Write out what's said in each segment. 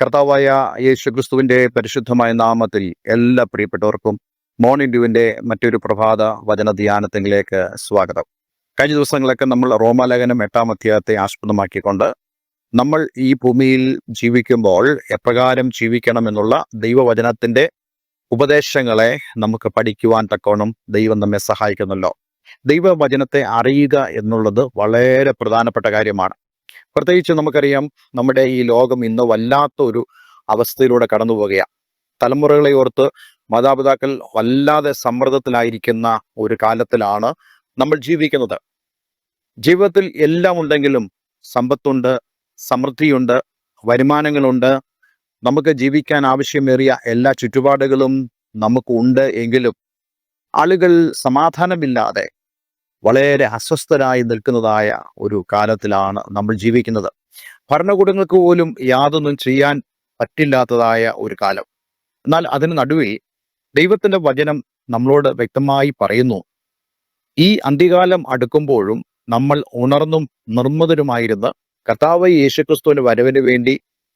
കർത്താവായ യേശു ക്രിസ്തുവിന്റെ പരിശുദ്ധമായ നാമത്തിൽ എല്ലാ പ്രിയപ്പെട്ടവർക്കും മോർണിംഗ് ഡ്യൂവിന്റെ മറ്റൊരു പ്രഭാത വചന ധ്യാനത്തിലേക്ക് സ്വാഗതം. കഴിഞ്ഞ ദിവസങ്ങളൊക്കെ നമ്മൾ റോമാലേഖനം എട്ടാം അധ്യായത്തെ ആസ്പദമാക്കിക്കൊണ്ട് നമ്മൾ ഈ ഭൂമിയിൽ ജീവിക്കുമ്പോൾ എപ്രകാരം ജീവിക്കണം എന്നുള്ള ദൈവവചനത്തിന്റെ ഉപദേശങ്ങളെ നമുക്ക് പഠിക്കുവാൻ തക്കോണം ദൈവം നമ്മെ സഹായിക്കുന്നല്ലോ ദൈവവചനത്തെ അറിയുക എന്നുള്ളത് വളരെ പ്രധാനപ്പെട്ട കാര്യമാണ്. പ്രത്യേകിച്ച് നമുക്കറിയാം നമ്മുടെ ഈ ലോകം ഇന്ന് വല്ലാത്ത ഒരു അവസ്ഥയിലൂടെ കടന്നു പോവുകയാണ് തലമുറകളെ ഓർത്ത് മാതാപിതാക്കൾ വല്ലാതെ സമ്മർദ്ദത്തിലായിരിക്കുന്ന ഒരു കാലത്തിലാണ് നമ്മൾ ജീവിക്കുന്നത്. ജീവിതത്തിൽ എല്ലാം ഉണ്ടെങ്കിലും സമ്പത്തുണ്ട് സമൃദ്ധിയുണ്ട് വരുമാനങ്ങളുണ്ട്. നമുക്ക് ജീവിക്കാൻ ആവശ്യമേറിയ എല്ലാ ചുറ്റുപാടുകളും നമുക്കുണ്ട് എങ്കിലും ആളുകൾ സമാധാനമില്ലാതെ വളരെ അസ്വസ്ഥരായി നിൽക്കുന്നതായ ഒരു കാലത്തിലാണ് നമ്മൾ ജീവിക്കുന്നത്. ഭരണകൂടങ്ങൾക്ക് പോലും യാതൊന്നും ചെയ്യാൻ പറ്റില്ലാത്തതായ ഒരു കാലം. എന്നാൽ അതിന് നടുവിൽ ദൈവത്തിന്റെ വചനം നമ്മളോട് വ്യക്തമായി പറയുന്നു. ഈ അന്ത്യകാലം അടുക്കുമ്പോഴും നമ്മൾ ഉണർന്നും നിർമ്മതരുമായിരുന്ന് കർത്താവ് യേശുക്രിസ്തുവിന്റെ വരവിന് വേണ്ടി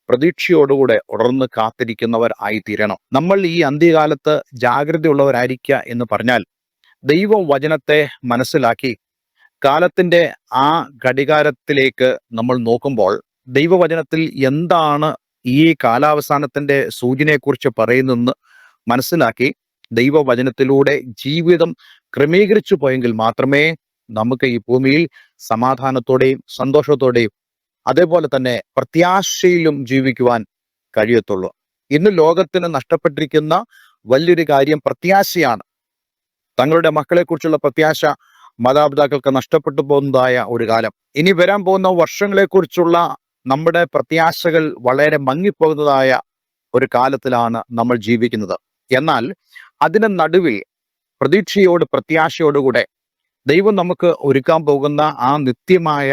പ്രതീക്ഷയോടുകൂടെ ഉണർന്ന് കാത്തിരിക്കുന്നവർ ആയി തീരണം നമ്മൾ ഈ അന്ത്യകാലത്ത് ജാഗ്രതയുള്ളവരായിരിക്കുക എന്ന് പറഞ്ഞാൽ ദൈവവചനത്തെ മനസ്സിലാക്കി കാലത്തിന്റെ ആ ഘടികാരത്തിലേക്ക് നമ്മൾ നോക്കുമ്പോൾ ദൈവവചനത്തിൽ എന്താണ് ഈ കാലാവസാനത്തിന്റെ സൂചനയെക്കുറിച്ച് പറയുന്നതെന്ന് മനസ്സിലാക്കി ദൈവവചനത്തിലൂടെ ജീവിതം ക്രമീകരിച്ചു പോയെങ്കിൽ മാത്രമേ നമുക്ക് ഈ ഭൂമിയിൽ സമാധാനത്തോടെയും സന്തോഷത്തോടെയും അതേപോലെ തന്നെ പ്രത്യാശയിലും ജീവിക്കുവാൻ കഴിയത്തുള്ളൂ. ഇന്ന് ലോകത്തിന് നഷ്ടപ്പെട്ടിരിക്കുന്ന വലിയൊരു കാര്യം പ്രത്യാശയാണ്. തങ്ങളുടെ മക്കളെക്കുറിച്ചുള്ള പ്രത്യാശ മാതാപിതാക്കൾക്ക് നഷ്ടപ്പെട്ടു പോകുന്നതായ ഒരു കാലം. ഇനി വരാൻ പോകുന്ന വർഷങ്ങളെക്കുറിച്ചുള്ള നമ്മുടെ പ്രത്യാശകൾ വളരെ മങ്ങിപ്പോകുന്നതായ ഒരു കാലത്തിലാണ് നമ്മൾ ജീവിക്കുന്നത്. എന്നാൽ അതിന് നടുവിൽ പ്രതീക്ഷയോട് പ്രത്യാശയോടുകൂടെ ദൈവം നമുക്ക് ഒരുക്കാൻ പോകുന്ന ആ നിത്യമായ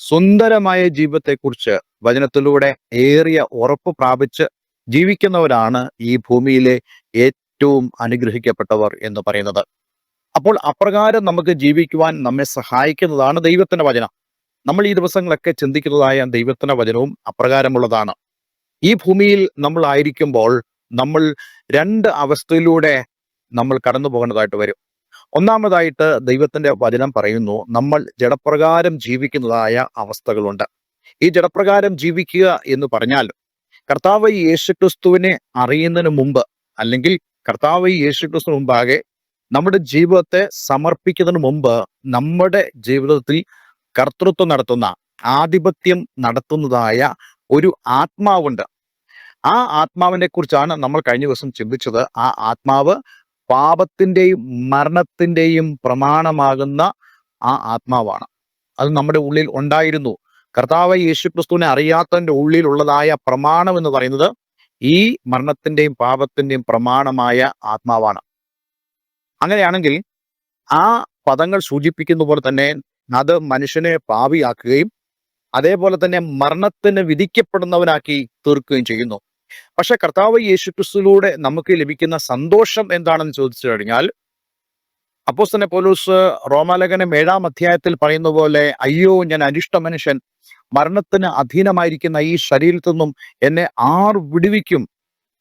സുന്ദരമായ ജീവിതത്തെക്കുറിച്ച് വചനത്തിലൂടെ ഏറിയ ഉറപ്പ് പ്രാപിച്ച് ജീവിക്കുന്നവരാണ് ഈ ഭൂമിയിലെ ഏറ്റവും അനുഗ്രഹിക്കപ്പെട്ടവർ എന്ന് പറയുന്നത്. അപ്പോൾ അപ്രകാരം നമുക്ക് ജീവിക്കുവാൻ നമ്മെ സഹായിക്കുന്നതാണ് ദൈവത്തിന്റെ വചനം. നമ്മൾ ഈ ദിവസങ്ങളൊക്കെ ചിന്തിക്കുന്നതായ ദൈവത്തിന്റെ വചനവും അപ്രകാരമുള്ളതാണ്. ഈ ഭൂമിയിൽ നമ്മൾ ആയിരിക്കുമ്പോൾ നമ്മൾ രണ്ട് അവസ്ഥയിലൂടെ നമ്മൾ കടന്നു പോകേണ്ടതായിട്ട് വരും. ഒന്നാമതായിട്ട് ദൈവത്തിന്റെ വചനം പറയുന്നു നമ്മൾ ജഡപ്രകാരം ജീവിക്കുന്നതായ അവസ്ഥകളുണ്ട്. ഈ ജഡപ്രകാരം ജീവിക്കുക എന്ന് പറഞ്ഞാൽ കർത്താവ് യേശുക്രിസ്തുവിനെ അറിയുന്നതിന് മുമ്പ് അല്ലെങ്കിൽ കർത്താവ് യേശുക്രിസ്തു മുമ്പാകെ നമ്മുടെ ജീവിതത്തെ സമർപ്പിക്കുന്നതിന് മുമ്പ് നമ്മുടെ ജീവിതത്തിൽ കർത്തൃത്വം നടത്തുന്ന ആധിപത്യം നടത്തുന്നതായ ഒരു ആത്മാവുണ്ട്. ആ ആത്മാവിനെ കുറിച്ചാണ് നമ്മൾ കഴിഞ്ഞ ദിവസം ചിന്തിച്ചത്. ആ ആത്മാവ് പാപത്തിന്റെയും മരണത്തിന്റെയും പ്രമാണമാകുന്ന ആ ആത്മാവാണ്. അത് നമ്മുടെ ഉള്ളിൽ ഉണ്ടായിരുന്നു. കർത്താവ് യേശുക്രിസ്തുവിനെ അറിയാത്തതിന്റെ ഉള്ളിലുള്ളതായ പ്രമാണം എന്ന് പറയുന്നത് ഈ മരണത്തിന്റെയും പാപത്തിന്റെയും പ്രമാണമായ ആത്മാവാണ്. അങ്ങനെയാണെങ്കിൽ ആ പദങ്ങൾ സൂചിപ്പിക്കുന്ന പോലെ തന്നെ അത് മനുഷ്യനെ പാവിയാക്കുകയും അതേപോലെ തന്നെ മരണത്തിന് വിധിക്കപ്പെടുന്നവനാക്കി തീർക്കുകയും ചെയ്യുന്നു. പക്ഷെ കർത്താവ് യേശുക്രിസ്തുവിലൂടെ നമുക്ക് ലഭിക്കുന്ന സന്തോഷം എന്താണെന്ന് ചോദിച്ചു കഴിഞ്ഞാൽ അപ്പോസ്തനെ പോലൂസ് റോമാലേഖനം ഏഴാം അധ്യായത്തിൽ പറയുന്ന പോലെ അയ്യോ ഞാൻ അനിഷ്ട മനുഷ്യൻ. മരണത്തിന് അധീനമായിരിക്കുന്ന ഈ ശരീരത്തിൽ നിന്നും എന്നെ ആർ വിടുവിക്കും?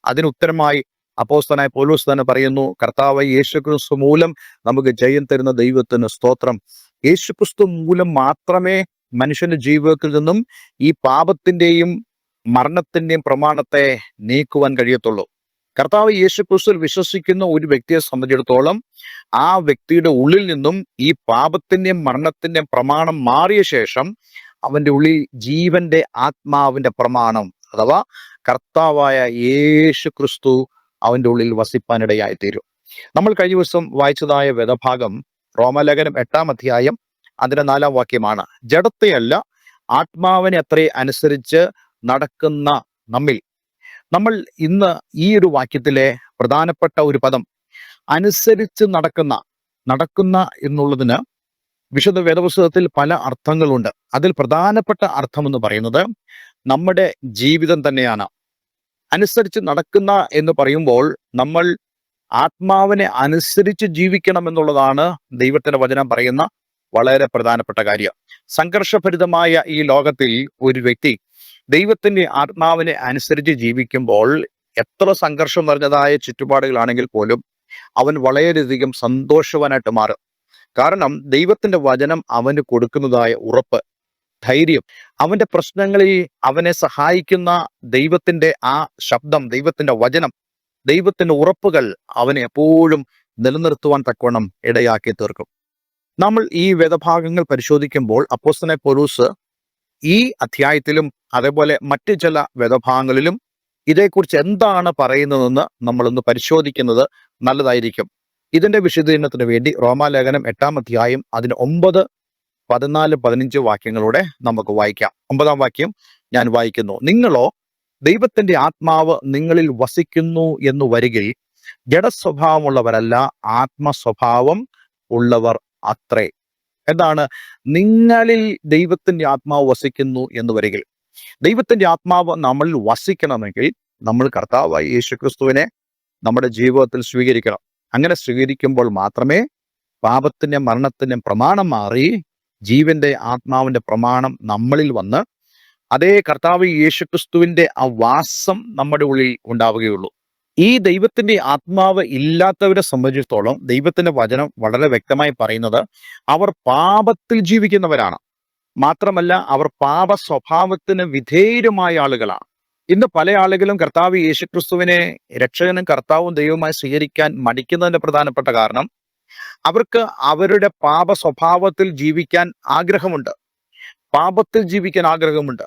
അതിനുത്തരമായി അപ്പോസ്തനായ പോലൂസ് തന്നെ പറയുന്നു കർത്താവ് യേശുക്രിസ്തു മൂലം നമുക്ക് ജയം തരുന്ന ദൈവത്തിന് സ്തോത്രം. യേശുക്രിസ്തു മൂലം മാത്രമേ മനുഷ്യന്റെ ജീവിതത്തിൽ നിന്നും ഈ പാപത്തിന്റെയും മരണത്തിന്റെയും പ്രമാണത്തെ നീക്കുവാൻ കഴിയത്തുള്ളൂ. കർത്താവ് യേശുക്രിസ്തുവിൽ വിശ്വസിക്കുന്ന ഒരു വ്യക്തിയെ സംബന്ധിച്ചിടത്തോളം ആ വ്യക്തിയുടെ ഉള്ളിൽ നിന്നും ഈ പാപത്തിന്റെയും മരണത്തിന്റെയും പ്രമാണം മാറിയ ശേഷം അവന്റെ ഉള്ളിൽ ജീവന്റെ ആത്മാവിന്റെ പ്രമാണം അഥവാ കർത്താവായ യേശു ക്രിസ്തു അവന്റെ ഉള്ളിൽ വസിപ്പാനിടയായി തീരും നമ്മൾ കഴിഞ്ഞ ദിവസം വായിച്ചതായ വേദഭാഗം റോമലേഖനം എട്ടാം അധ്യായം അതിന്റെ നാലാം വാക്യമാണ്. ജഡത്തെയല്ല ആത്മാവിനെ അത്രേ അനുസരിച്ച് നടക്കുന്ന നമ്മിൽ നമ്മൾ ഇന്ന് ഈ ഒരു വാക്യത്തിലെ പ്രധാനപ്പെട്ട ഒരു പദം അനുസരിച്ച് നടക്കുന്ന നടക്കുന്ന എന്നുള്ളതിന് വിശുദ്ധ വേദപുസ്തകത്തിൽ പല അർത്ഥങ്ങളുണ്ട്. അതിൽ പ്രധാനപ്പെട്ട അർത്ഥം എന്ന് പറയുന്നത് നമ്മുടെ ജീവിതം തന്നെയാണ്. അനുസരിച്ച് നടക്കുന്ന എന്ന് പറയുമ്പോൾ നമ്മൾ ആത്മാവിനെ അനുസരിച്ച് ജീവിക്കണം എന്നുള്ളതാണ് ദൈവത്തിന്റെ വചനം പറയുന്ന വളരെ പ്രധാനപ്പെട്ട കാര്യം. സംഘർഷഭരിതമായ ഈ ലോകത്തിൽ ഒരു വ്യക്തി ദൈവത്തിന്റെ ആത്മാവിനെ അനുസരിച്ച് ജീവിക്കുമ്പോൾ എത്ര സംഘർഷം നിറഞ്ഞതായ ചുറ്റുപാടുകളാണെങ്കിൽ പോലും അവൻ വളരെയധികം സന്തോഷവാനായിട്ട് മാറും. കാരണം ദൈവത്തിന്റെ വചനം അവന് കൊടുക്കുന്നതായ ഉറപ്പ് ധൈര്യം അവന്റെ പ്രശ്നങ്ങളിൽ അവനെ സഹായിക്കുന്ന ദൈവത്തിന്റെ ആ ശബ്ദം ദൈവത്തിന്റെ വചനം ദൈവത്തിന്റെ ഉറപ്പുകൾ അവനെ എപ്പോഴും നിലനിർത്തുവാൻ തക്കവണ്ണം ഇടയാക്കി തീർക്കും. നമ്മൾ ഈ വേദഭാഗങ്ങൾ പരിശോധിക്കുമ്പോൾ അപ്പോസ്തനെ പൊലൂസ് ഈ അധ്യായത്തിലും അതേപോലെ മറ്റ് ചില വേദഭാഗങ്ങളിലും ഇതേക്കുറിച്ച് എന്താണ് പറയുന്നതെന്ന് നമ്മളൊന്ന് പരിശോധിക്കുന്നത് നല്ലതായിരിക്കും. ഇതിന്റെ വിശദീകരണത്തിന് വേണ്ടി റോമാലേഖനം എട്ടാം അധ്യായം അതിന് ഒമ്പത് പതിനാല് പതിനഞ്ച് വാക്യങ്ങളോടെ നമുക്ക് വായിക്കാം. ഒമ്പതാം വാക്യം ഞാൻ വായിക്കുന്നു. നിങ്ങളോ ദൈവത്തിന്റെ ആത്മാവ് നിങ്ങളിൽ വസിക്കുന്നു എന്ന് വരികിൽ ജഡസ്വഭാവമുള്ളവരല്ല ആത്മസ്വഭാവം ഉള്ളവർ അത്രേ. എന്താണ്? നിങ്ങളിൽ ദൈവത്തിന്റെ ആത്മാവ് വസിക്കുന്നു എന്ന് വരികിൽ. ദൈവത്തിന്റെ ആത്മാവ് നമ്മളിൽ വസിക്കണമെങ്കിൽ നമ്മൾ കർത്താവായി യേശുക്രിസ്തുവിനെ നമ്മുടെ ജീവിതത്തിൽ സ്വീകരിക്കണം. അങ്ങനെ സ്വീകരിക്കുമ്പോൾ മാത്രമേ പാപത്തിന്റെ മരണത്തിന്റെ പ്രമാണം മാറി ജീവന്റെ ആത്മാവിന്റെ പ്രമാണം നമ്മളിൽ വന്ന് അതേ കർത്താവ് യേശുക്രിസ്തുവിന്റെ ആ വാസം നമ്മുടെ ഉള്ളിൽ ഉണ്ടാവുകയുള്ളൂ. ഈ ദൈവത്തിന്റെ ആത്മാവ് ഇല്ലാത്തവരെ സംബന്ധിച്ചിടത്തോളം ദൈവത്തിന്റെ വചനം വളരെ വ്യക്തമായി പറയുന്നത് അവർ പാപത്തിൽ ജീവിക്കുന്നവരാണ്. മാത്രമല്ല അവർ പാപ സ്വഭാവത്തിന് വിധേയരുമായ ആളുകളാണ്. ഇന്ന് പല ആളുകളും കർത്താവ് യേശുക്രിസ്തുവിനെ രക്ഷകനും കർത്താവും ദൈവമായി സ്വീകരിക്കാൻ മടിക്കുന്നതിന്റെ പ്രധാനപ്പെട്ട കാരണം അവർക്ക് അവരുടെ പാപ സ്വഭാവത്തിൽ ജീവിക്കാൻ ആഗ്രഹമുണ്ട്. പാപത്തിൽ ജീവിക്കാൻ ആഗ്രഹമുണ്ട്.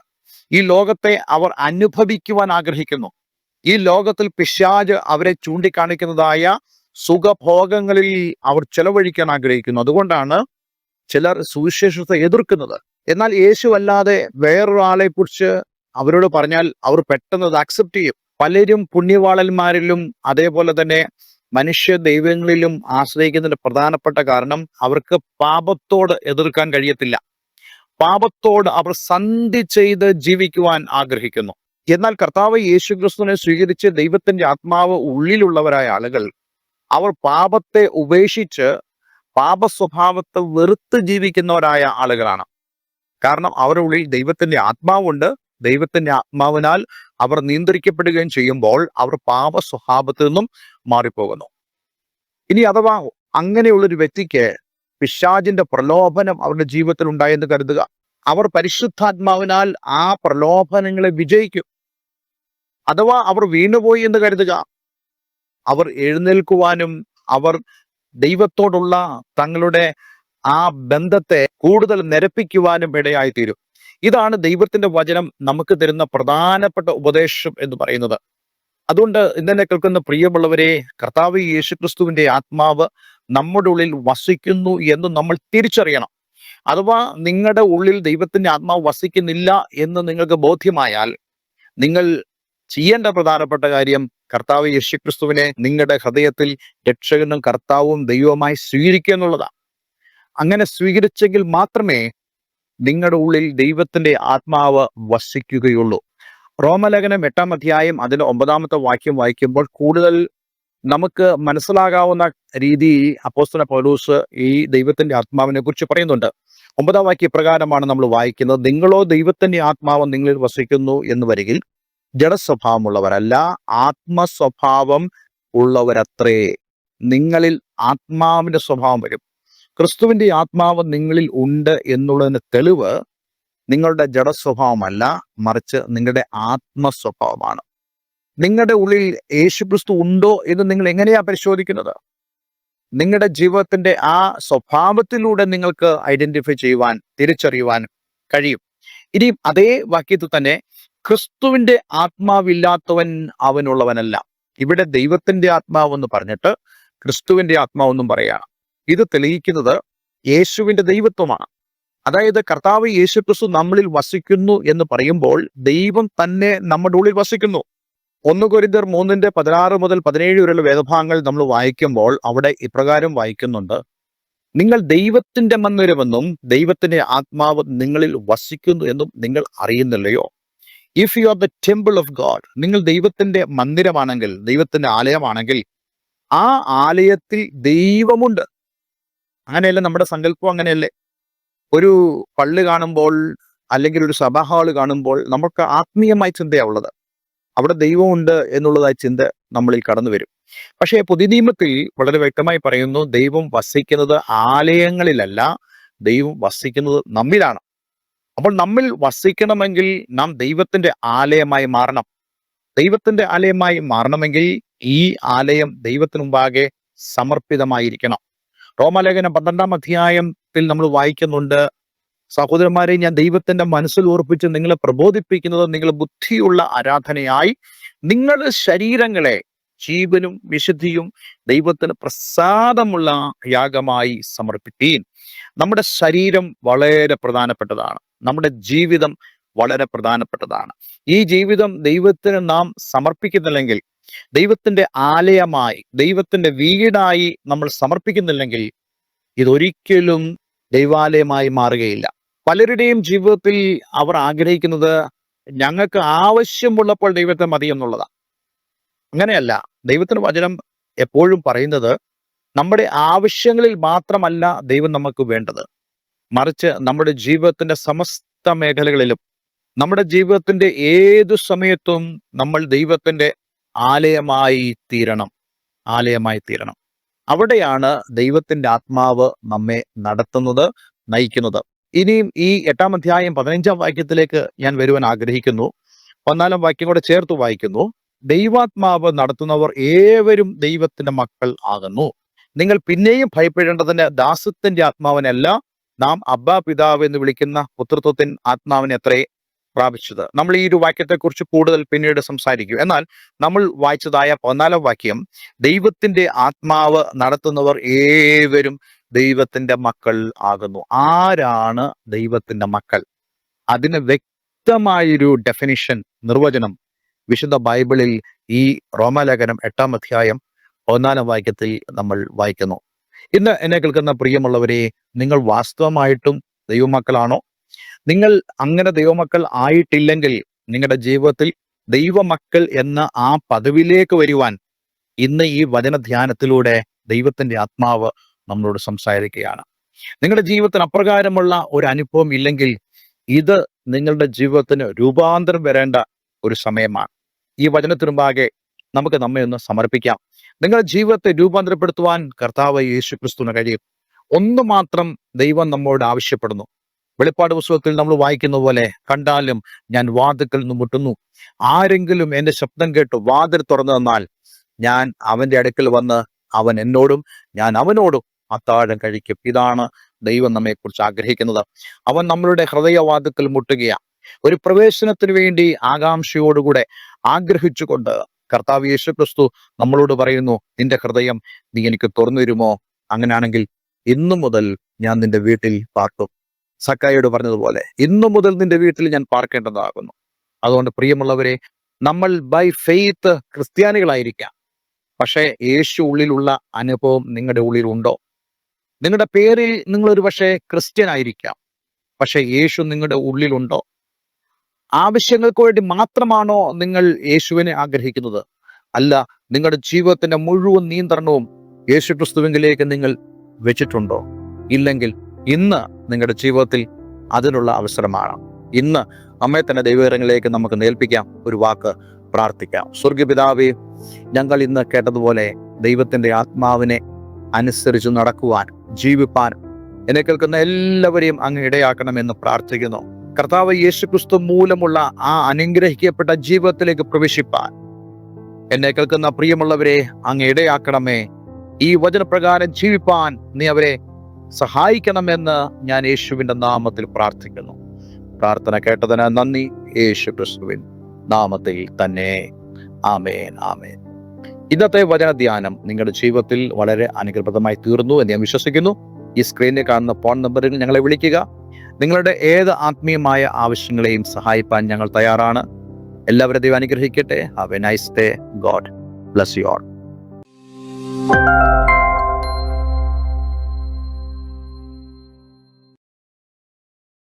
ഈ ലോകത്തെ അവർ അനുഭവിക്കുവാൻ ആഗ്രഹിക്കുന്നു. ഈ ലോകത്തിൽ പിശാജ് അവരെ ചൂണ്ടിക്കാണിക്കുന്നതായ സുഖഭോഗങ്ങളിൽ അവർ ചെലവഴിക്കാൻ ആഗ്രഹിക്കുന്നു. അതുകൊണ്ടാണ് ചിലർ സുവിശേഷത്തെ എതിർക്കുന്നത്. എന്നാൽ യേശു അല്ലാതെ വേറൊരാളെ കുറിച്ച് അവരോട് പറഞ്ഞാൽ അവർ പെട്ടെന്ന് അത് അക്സെപ്റ്റ് ചെയ്യും. പലരും പുണ്യവാളന്മാരിലും അതേപോലെ തന്നെ മനുഷ്യ ദൈവങ്ങളിലും ആശ്രയിക്കുന്നതിന്റെ പ്രധാനപ്പെട്ട കാരണം അവർക്ക് പാപത്തോട് എതിർക്കാൻ കഴിയത്തില്ല. പാപത്തോട് അവർ സന്ധി ചെയ്ത് ജീവിക്കുവാൻ ആഗ്രഹിക്കുന്നു. എന്നാൽ കർത്താവ് യേശു ക്രിസ്തുവിനെ സ്വീകരിച്ച് ദൈവത്തിന്റെ ആത്മാവ് ഉള്ളിലുള്ളവരായ ആളുകൾ അവർ പാപത്തെ ഉപേക്ഷിച്ച് പാപ സ്വഭാവത്തെ വെറുത്ത് ജീവിക്കുന്നവരായ ആളുകളാണ്. കാരണം അവരുടെ ഉള്ളിൽ ദൈവത്തിന്റെ ആത്മാവുണ്ട്. ദൈവത്തിന്റെ ആത്മാവിനാൽ അവർ നിയന്ത്രിക്കപ്പെടുകയും ചെയ്യുമ്പോൾ അവർ പാപ സ്വഭാവത്തിൽ നിന്നും മാറിപ്പോകുന്നു. ഇനി അഥവാ അങ്ങനെയുള്ളൊരു വ്യക്തിക്ക് പിശാജിന്റെ പ്രലോഭനം അവരുടെ ജീവിതത്തിൽ ഉണ്ടായെന്ന് കരുതുക. അവർ പരിശുദ്ധാത്മാവിനാൽ ആ പ്രലോഭനങ്ങളെ വിജയിക്കും. അഥവാ അവർ വീണുപോയി എന്ന് കരുതുക. അവർ എഴുന്നേൽക്കുവാനും അവർ ദൈവത്തോടുള്ള തങ്ങളുടെ ആ ബന്ധത്തെ കൂടുതൽ നിരപ്പിക്കുവാനും ഇടയായി തീരും ഇതാണ് ദൈവത്തിന്റെ വചനം നമുക്ക് തരുന്ന പ്രധാനപ്പെട്ട ഉപദേശം എന്ന് പറയുന്നത്. അതുകൊണ്ട് ഇന്നെ കേൾക്കുന്ന പ്രിയമുള്ളവരെ കർത്താവ് യേശുക്രിസ്തുവിന്റെ ആത്മാവ് നമ്മുടെ ഉള്ളിൽ വസിക്കുന്നു എന്ന് നമ്മൾ തിരിച്ചറിയണം. അഥവാ നിങ്ങളുടെ ഉള്ളിൽ ദൈവത്തിന്റെ ആത്മാവ് വസിക്കുന്നില്ല എന്ന് നിങ്ങൾക്ക് ബോധ്യമായാൽ നിങ്ങൾ ചെയ്യേണ്ട പ്രധാനപ്പെട്ട കാര്യം കർത്താവ് യേശുക്രിസ്തുവിനെ നിങ്ങളുടെ ഹൃദയത്തിൽ രക്ഷകനും കർത്താവും ദൈവവുമായി സ്വീകരിക്കുക എന്നുള്ളതാണ്. അങ്ങനെ സ്വീകരിച്ചെങ്കിൽ മാത്രമേ നിങ്ങളുടെ ഉള്ളിൽ ദൈവത്തിന്റെ ആത്മാവ് വസിക്കുകയുള്ളൂ. റോമലേഖനം എട്ടാം അധ്യായം അതിന് ഒമ്പതാമത്തെ വാക്യം വായിക്കുമ്പോൾ കൂടുതൽ നമുക്ക് മനസ്സിലാകാവുന്ന രീതി അപ്പോസ്തല പൗലൂസ് ഈ ദൈവത്തിന്റെ ആത്മാവിനെ കുറിച്ച് പറയുന്നുണ്ട്. ഒമ്പതാം വാക്യ പ്രകാരമാണ് നമ്മൾ വായിക്കുന്നത്. നിങ്ങളോ ദൈവത്തിന്റെ ആത്മാവ് നിങ്ങളിൽ വസിക്കുന്നു എന്ന് വരികിൽ ജഡസ്വഭാവമുള്ളവരല്ല ആത്മസ്വഭാവം ഉള്ളവരത്രേ. നിങ്ങളിൽ ആത്മാവിന്റെ സ്വഭാവം വരും. ക്രിസ്തുവിന്റെ ആത്മാവ് നിങ്ങളിൽ ഉണ്ട് എന്നുള്ളതിന് തെളിവ് നിങ്ങളുടെ ജഡസ്വഭാവമല്ല മറിച്ച് നിങ്ങളുടെ ആത്മസ്വഭാവമാണ്. നിങ്ങളുടെ ഉള്ളിൽ യേശുക്രിസ്തു ഉണ്ടോ എന്ന് നിങ്ങൾ എങ്ങനെയാ പരിശോധിക്കുന്നത്? നിങ്ങളുടെ ജീവിതത്തിന്റെ ആ സ്വഭാവത്തിലൂടെ നിങ്ങൾക്ക് ഐഡന്റിഫൈ ചെയ്യുവാൻ തിരിച്ചറിയുവാൻ കഴിയും. ഇനി അതേ വാക്യത്തിൽ തന്നെ ക്രിസ്തുവിന്റെ ആത്മാവില്ലാത്തവൻ അവനുള്ളവനല്ല. ഇവിടെ ദൈവത്തിന്റെ ആത്മാവെന്ന് പറഞ്ഞിട്ട് ക്രിസ്തുവിന്റെ ആത്മാവെന്നും പറയുക ഇത് തെളിയിക്കുന്നത് യേശുവിന്റെ ദൈവത്വമാണ്. അതായത് കർത്താവ് യേശു ക്രിസ്തു നമ്മളിൽ വസിക്കുന്നു എന്ന് പറയുമ്പോൾ ദൈവം തന്നെ നമ്മുടെ ഉള്ളിൽ വസിക്കുന്നു. ഒന്ന് കൊരിന്തർ മൂന്നിന്റെ പതിനാറ് മുതൽ പതിനേഴ് വരെയുള്ള വേദഭാഗങ്ങൾ നമ്മൾ വായിക്കുമ്പോൾ അവിടെ ഇപ്രകാരം വായിക്കുന്നുണ്ട്. നിങ്ങൾ ദൈവത്തിന്റെ മന്ദിരമെന്നും ദൈവത്തിന്റെ ആത്മാവ് നിങ്ങളിൽ വസിക്കുന്നു എന്നും നിങ്ങൾ അറിയുന്നില്ലയോ? If you are the temple of god നിങ്ങൾ ദൈവത്തിന്റെ മന്ദിരമാണെങ്കിൽ ദൈവത്തിന്റെ ആലയമാണെങ്കിൽ ആ ആലയത്തിൽ ദൈവമുണ്ട്. അങ്ങനെയല്ല നമ്മുടെ സങ്കല്പം അങ്ങനെയല്ലേ? ഒരു പള്ളി കാണുമ്പോൾ അല്ലെങ്കിൽ ഒരു സഭാ ഹാൾ കാണുമ്പോൾ നമുക്ക് ആത്മീയമായ ചിന്തയാണ് ഉള്ളത്. അവിടെ ദൈവമുണ്ട് എന്നുള്ളതായ ചിന്ത നമ്മളിൽ കടന്നു വരും പക്ഷേ പുതിയ നിയമത്തിൽ വളരെ വ്യക്തമായി പറയുന്നു ദൈവം വസിക്കുന്നത് ആലയങ്ങളിലല്ല ദൈവം വസിക്കുന്നത് നമ്മിലാണ്. അപ്പോൾ നമ്മിൽ വസിക്കണമെങ്കിൽ നാം ദൈവത്തിന്റെ ആലയമായി മാറണം. ദൈവത്തിന്റെ ആലയമായി മാറണമെങ്കിൽ ഈ ആലയം ദൈവത്തിന് മുമ്പാകെ സമർപ്പിതമായിരിക്കണം. റോമാലേഖനം പന്ത്രണ്ടാം അധ്യായത്തിൽ നമ്മൾ വായിക്കുന്നുണ്ട് സഹോദരന്മാരെ ഞാൻ ദൈവത്തിന്റെ മനസ്സിൽ ഉറപ്പിച്ച് നിങ്ങളെ പ്രബോധിപ്പിക്കുന്നത് നിങ്ങൾ ബുദ്ധിയുള്ള ആരാധനയായി. നിങ്ങൾ ശരീരങ്ങളെ ജീവനും വിശുദ്ധിയും ദൈവത്തിന് പ്രസാദമുള്ള യാഗമായി സമർപ്പിക്കുകയും നമ്മുടെ ശരീരം വളരെ പ്രധാനപ്പെട്ടതാണ്. നമ്മുടെ ജീവിതം വളരെ പ്രധാനപ്പെട്ടതാണ്. ഈ ജീവിതം ദൈവത്തിന് നാം സമർപ്പിക്കുന്നില്ലെങ്കിൽ ദൈവത്തിന്റെ ആലയമായി ദൈവത്തിന്റെ വീടായി നമ്മൾ സമർപ്പിക്കുന്നില്ലെങ്കിൽ ഇതൊരിക്കലും ദൈവാലയമായി മാറുകയില്ല. പലരുടെയും ജീവിതത്തിൽ അവർ ആഗ്രഹിക്കുന്നത് ഞങ്ങൾക്ക് ആവശ്യമുള്ളപ്പോൾ ദൈവത്തെ മതി എന്നുള്ളതാണ്. അങ്ങനെയല്ല ദൈവത്തിന് വചനം എപ്പോഴും പറയുന്നത് നമ്മുടെ ആവശ്യങ്ങളിൽ മാത്രമല്ല ദൈവം നമുക്ക് വേണ്ടത്. മറിച്ച് നമ്മുടെ ജീവിതത്തിന്റെ സമസ്ത മേഖലകളിലും നമ്മുടെ ജീവിതത്തിന്റെ ഏതു സമയത്തും നമ്മൾ ദൈവത്തിന്റെ ആലയമായി തീരണം ആലയമായി തീരണം. അവിടെയാണ് ദൈവത്തിന്റെ ആത്മാവ് നമ്മെ നടത്തുന്നത് നയിക്കുന്നത്. ഇനിയും ഈ എട്ടാം അധ്യായം പതിനഞ്ചാം വാക്യത്തിലേക്ക് ഞാൻ വരുവാൻ ആഗ്രഹിക്കുന്നു. പതിനാലാം വാക്യം കൂടെ ചേർത്ത് വായിക്കുന്നു. ദൈവാത്മാവ് നടത്തുന്നവർ ഏവരും ദൈവത്തിന്റെ മക്കൾ ആകുന്നു. നിങ്ങൾ പിന്നെയും ഭയപ്പെടേണ്ടതിന് ദാസത്തിന്റെ ആത്മാവിനല്ല നാം അബ്ബാ പിതാവ് എന്ന് വിളിക്കുന്ന പുത്രത്വത്തിൻ ആത്മാവിനെ അത്രേ പ്രാപിച്ചത്. നമ്മൾ ഈ ഒരു വാക്യത്തെക്കുറിച്ച് കൂടുതൽ പിന്നീട് സംസാരിക്കും. എന്നാൽ നമ്മൾ വായിച്ചതായ പതിനാലാം വാക്യം ദൈവത്തിന്റെ ആത്മാവ് നടത്തുന്നവർ ഏവരും ദൈവത്തിന്റെ മക്കൾ ആകുന്നു. ആരാണ് ദൈവത്തിന്റെ മക്കൾ? അതിന് വ്യക്തമായൊരു ഡെഫിനിഷൻ നിർവചനം വിശുദ്ധ ബൈബിളിൽ ഈ റോമാലേഖനം എട്ടാം അധ്യായം പതിനാലാം വാക്യത്തിൽ നമ്മൾ വായിക്കുന്നു. ഇന്ന് എന്നെ കേൾക്കുന്ന പ്രിയമുള്ളവരെ നിങ്ങൾ വാസ്തവമായിട്ടും ദൈവമക്കളാണോ? നിങ്ങൾ അങ്ങനെ ദൈവമക്കൾ ആയിട്ടില്ലെങ്കിൽ നിങ്ങളുടെ ജീവിതത്തിൽ ദൈവമക്കൾ എന്ന ആ പദവിയിലേക്ക് വരുവാൻ ഇന്ന് ഈ വചനധ്യാനത്തിലൂടെ ദൈവത്തിന്റെ ആത്മാവ് നമ്മളോട് സംസാരിക്കുകയാണ്. നിങ്ങളുടെ ജീവിതത്തിന് അപ്രകാരമുള്ള ഒരു അനുഭവം ഇല്ലെങ്കിൽ ഇത് നിങ്ങളുടെ ജീവിതത്തിന് രൂപാന്തരം വരേണ്ട ഒരു സമയമാണ്. ഈ വചനത്തിനുമ്പാകെ നമുക്ക് നമ്മെ ഒന്ന് സമർപ്പിക്കാം. നിങ്ങളുടെ ജീവിതത്തെ രൂപാന്തരപ്പെടുത്തുവാൻ കർത്താവ് യേശു ക്രിസ്തുവിന് കഴിയും. ഒന്ന് മാത്രം ദൈവം നമ്മോട് ആവശ്യപ്പെടുന്നു. വെളിപ്പാട് പുസ്തകത്തിൽ നമ്മൾ വായിക്കുന്ന പോലെ കണ്ടാലും ഞാൻ വാതിക്കൽ നിന്ന് മുട്ടുന്നു. ആരെങ്കിലും എന്റെ ശബ്ദം കേട്ട് വാതിൽ തുറന്നു തന്നാൽ ഞാൻ അവന്റെ അടുക്കൽ വന്ന് അവൻ എന്നോടും ഞാൻ അവനോടും അത്താഴം കഴിക്കും. ഇതാണ് ദൈവം നമ്മെക്കുറിച്ച് ആഗ്രഹിക്കുന്നത്. അവൻ നമ്മളുടെ ഹൃദയവാതുക്കൽ മുട്ടുകയാണ്. ഒരു പ്രവേശനത്തിന് വേണ്ടി ആകാംക്ഷയോടുകൂടെ ആഗ്രഹിച്ചുകൊണ്ട് കർത്താവ് യേശു ക്രിസ്തു നമ്മളോട് പറയുന്നു നിന്റെ ഹൃദയം നീ എനിക്ക് തുറന്നു തരുമോ? അങ്ങനെയാണെങ്കിൽ ഇന്നു മുതൽ ഞാൻ നിന്റെ വീട്ടിൽ പാർക്കും. സക്കായോട് പറഞ്ഞതുപോലെ ഇന്നു മുതൽ നിന്റെ വീട്ടിൽ ഞാൻ പാർക്കേണ്ടതാകുന്നു. അതുകൊണ്ട് പ്രിയമുള്ളവരെ നമ്മൾ ബൈ ഫെയ്ത്ത് ക്രിസ്ത്യാനികളായിരിക്കാം. പക്ഷേ യേശു ഉള്ളിലുള്ള അനുഭവം നിങ്ങളുടെ ഉള്ളിൽ ഉണ്ടോ നിങ്ങളുടെ പേരിൽ നിങ്ങൾ പക്ഷേ ക്രിസ്ത്യൻ ആയിരിക്കാം പക്ഷെ യേശു നിങ്ങളുടെ ഉള്ളിലുണ്ടോ? ആവശ്യങ്ങൾക്ക് വേണ്ടി മാത്രമാണോ നിങ്ങൾ യേശുവിനെ ആഗ്രഹിക്കുന്നത്? അല്ല നിങ്ങളുടെ ജീവിതത്തിന്റെ മുഴുവൻ നിയന്ത്രണവും യേശു ക്രിസ്തുവിങ്കിലേക്ക് നിങ്ങൾ വെച്ചിട്ടുണ്ടോ? ഇല്ലെങ്കിൽ ഇന്ന് നിങ്ങളുടെ ജീവിതത്തിൽ അതിനുള്ള അവസരമാണ്. ഇന്ന് നമ്മെ തന്നെ ദൈവകരങ്ങളിലേക്ക് നമുക്ക് നേൽപ്പിക്കാം ഒരു വാക്ക് പ്രാർത്ഥിക്കാം. സ്വർഗപിതാവേ ഞങ്ങൾ ഇന്ന് കേട്ടതുപോലെ ദൈവത്തിന്റെ ആത്മാവിനെ അനുസരിച്ച് നടക്കുവാൻ ജീവിപ്പാൻ എന്നെ കേൾക്കുന്ന എല്ലാവരെയും അങ്ങ് ഇടയാക്കണമെന്ന് പ്രാർത്ഥിക്കുന്നു. കർത്താവ് യേശുക്രിസ്തു മൂലമുള്ള ആ അനുഗ്രഹിക്കപ്പെട്ട ജീവിതത്തിലേക്ക് പ്രവേശിപ്പാൻ. എന്നെ കേൾക്കുന്ന പ്രിയമുള്ളവരെ അങ്ങ് ഇടയാക്കണമേ. ഈ വചനപ്രകാരം ജീവിപ്പാൻ നീ അവരെ സഹായിക്കണമെന്ന് ഞാൻ യേശുവിന്റെ നാമത്തിൽ പ്രാർത്ഥിക്കുന്നു. പ്രാർത്ഥന കേട്ടതിന് നന്ദി. യേശു ക്രിസ്തുവിൻ നാമത്തിൽ തന്നെ. ആമേൻ ആമേൻ. ഇന്നത്തെ വചനധ്യാനം നിങ്ങളുടെ ജീവിതത്തിൽ വളരെ അനുഗ്രഹപ്രദമായി തീർന്നു എന്ന് ഞാൻ വിശ്വസിക്കുന്നു. ഈ സ്ക്രീനിൽ കാണുന്ന ഫോൺ നമ്പറിൽ ഞങ്ങളെ വിളിക്കുക. നിങ്ങളുടെ ഏത് ആത്മീയമായ ആവശ്യങ്ങളെയും സഹായിപ്പാൻ ഞങ്ങൾ തയ്യാറാണ്. എല്ലാവരും ദൈവം അനുഗ്രഹിക്കട്ടെ. Have a nice day god bless you all